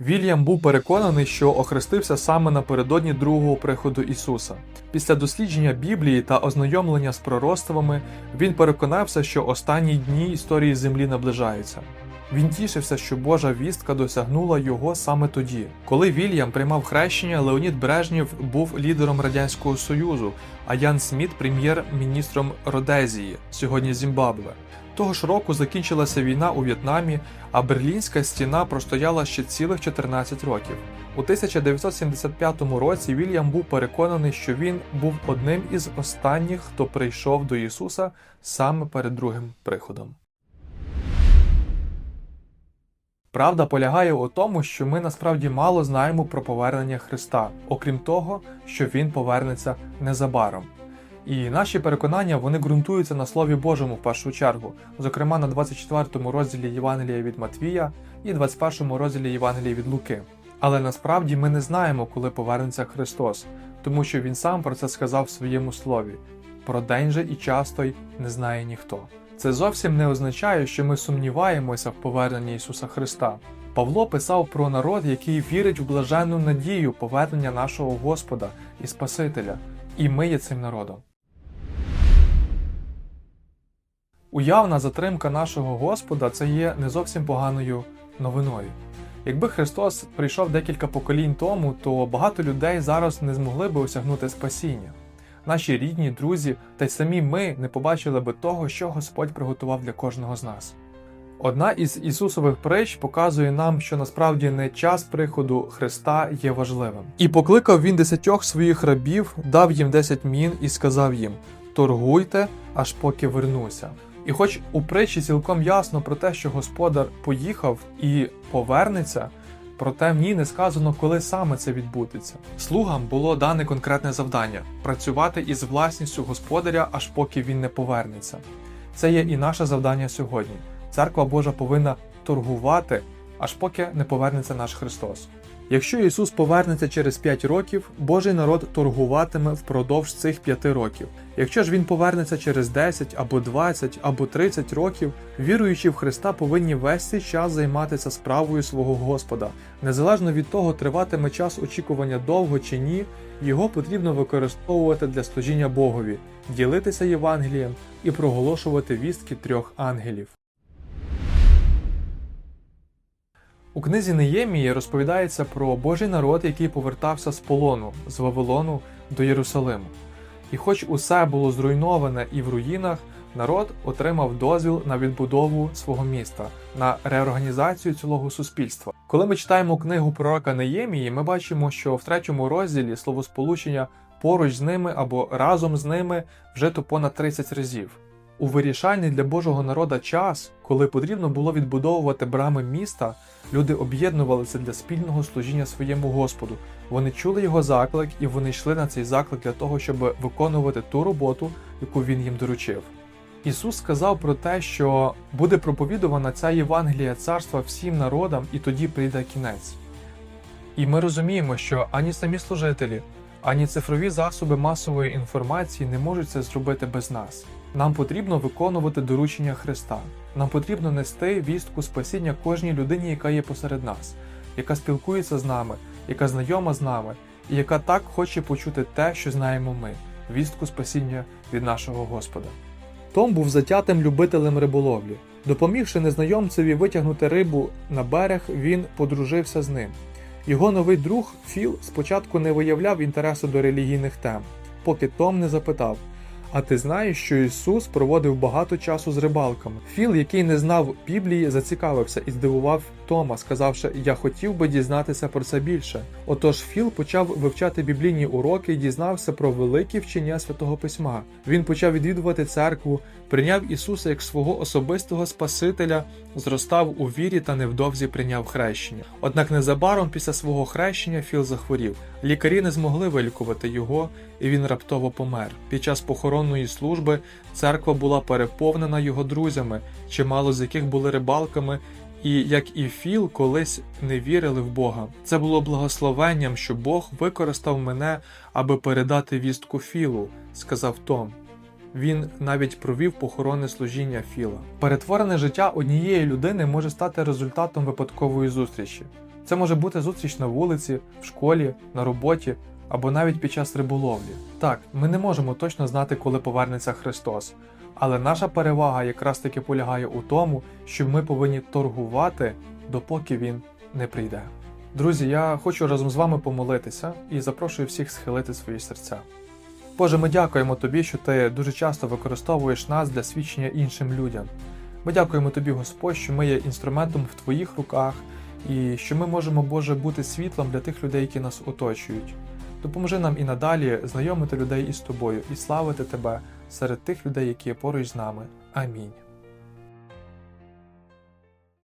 Вільям був переконаний, що охрестився саме напередодні другого приходу Ісуса. Після дослідження Біблії та ознайомлення з пророцтвами він переконався, що останні дні історії землі наближаються. Він тішився, що Божа вістка досягнула його саме тоді. Коли Вільям приймав хрещення, Леонід Брежнєв був лідером Радянського Союзу, а Ян Сміт прем'єр-міністром Родезії, сьогодні Зімбабве. Того ж року закінчилася війна у В'єтнамі, а Берлінська стіна простояла ще цілих 14 років. У 1975 році Вільям був переконаний, що він був одним із останніх, хто прийшов до Ісуса саме перед другим приходом. Правда полягає у тому, що ми насправді мало знаємо про повернення Христа, окрім того, що Він повернеться незабаром. І наші переконання вони ґрунтуються на Слові Божому в першу чергу, зокрема на 24 розділі Євангелія від Матвія і 21 розділі Євангелія від Луки. Але насправді ми не знаємо, коли повернеться Христос, тому що Він сам про це сказав в своєму слові. Про день же і час той не знає ніхто. Це зовсім не означає, що ми сумніваємося в поверненні Ісуса Христа. Павло писав про народ, який вірить в блаженну надію повернення нашого Господа і Спасителя, і ми є цим народом. Уявна затримка нашого Господа це є не зовсім поганою новиною. Якби Христос прийшов декілька поколінь тому, то багато людей зараз не змогли би осягнути спасіння. Наші рідні, друзі та й самі ми не побачили би того, що Господь приготував для кожного з нас. Одна із Ісусових притч показує нам, що насправді не час приходу Христа є важливим. І покликав він десятьох своїх рабів, дав їм десять мін і сказав їм: торгуйте, аж поки вернуся. І хоч у притчі цілком ясно про те, що господар поїхав і повернеться, проте в ній не сказано, коли саме це відбудеться. Слугам було дане конкретне завдання працювати із власністю господаря, аж поки він не повернеться. Це є і наше завдання сьогодні. Церква Божа повинна торгувати, аж поки не повернеться наш Христос. Якщо Ісус повернеться через 5 років, Божий народ торгуватиме впродовж цих 5 років. Якщо ж він повернеться через 10 або 20 або 30 років, віруючі в Христа повинні весь цей час займатися справою свого Господа. Незалежно від того, триватиме час очікування довго чи ні, його потрібно використовувати для служіння Богові, ділитися Євангелієм і проголошувати вістки трьох ангелів. У книзі Неємії розповідається про Божий народ, який повертався з полону з Вавилону до Єрусалиму. І хоч усе було зруйноване і в руїнах, народ отримав дозвіл на відбудову свого міста, на реорганізацію цілого суспільства. Коли ми читаємо книгу пророка Неємії, ми бачимо, що в третьому розділі словосполучення поруч з ними або разом з ними вжито понад 30 разів. У вирішальний для Божого народа час, коли потрібно було відбудовувати брами міста, люди об'єднувалися для спільного служіння своєму Господу. Вони чули його заклик, і вони йшли на цей заклик для того, щоб виконувати ту роботу, яку він їм доручив. Ісус сказав про те, що буде проповідувана ця Євангелія царства всім народам, і тоді прийде кінець. І ми розуміємо, що ані самі служителі, ані цифрові засоби масової інформації не можуть це зробити без нас. Нам потрібно виконувати доручення Христа. Нам потрібно нести вістку спасіння кожній людині, яка є посеред нас, яка спілкується з нами, яка знайома з нами, і яка так хоче почути те, що знаємо ми вістку спасіння від нашого Господа. Том був затятим любителем риболовлі. Допомігши незнайомцеві витягнути рибу на берег, він подружився з ним. Його новий друг Філ спочатку не виявляв інтересу до релігійних тем, поки Том не запитав: А ти знаєш, що Ісус проводив багато часу з рибалками? Філ, який не знав Біблії, зацікавився і здивував Тома, сказавши: Я хотів би дізнатися про це більше. Отож, Філ почав вивчати біблійні уроки і дізнався про великі вчення святого письма. Він почав відвідувати церкву, прийняв Ісуса як свого особистого Спасителя, зростав у вірі та невдовзі прийняв хрещення. Однак незабаром після свого хрещення Філ захворів. Лікарі не змогли вилікувати його, і він раптово помер. Під час похоронної служби церква була переповнена його друзями, чимало з яких були рибалками. І як і Філ колись не вірили в Бога. Це було благословенням, що Бог використав мене, аби передати вістку Філу, сказав Том. Він навіть провів похоронне служіння Філа. Перетворене життя однієї людини може стати результатом випадкової зустрічі. Це може бути зустріч на вулиці, в школі, на роботі або навіть під час риболовлі. Так, ми не можемо точно знати, коли повернеться Христос, але наша перевага якраз таки полягає у тому, що ми повинні торгувати, допоки він не прийде. Друзі, я хочу разом з вами помолитися і запрошую всіх схилити свої серця. Боже, ми дякуємо тобі, що ти дуже часто використовуєш нас для свідчення іншим людям. Ми дякуємо тобі, Господь, що ми є інструментом в твоїх руках, і що ми можемо, Боже, бути світлом для тих людей, які нас оточують. Допоможи нам і надалі знайомити людей із тобою і славити тебе серед тих людей, які є поруч з нами. Амінь.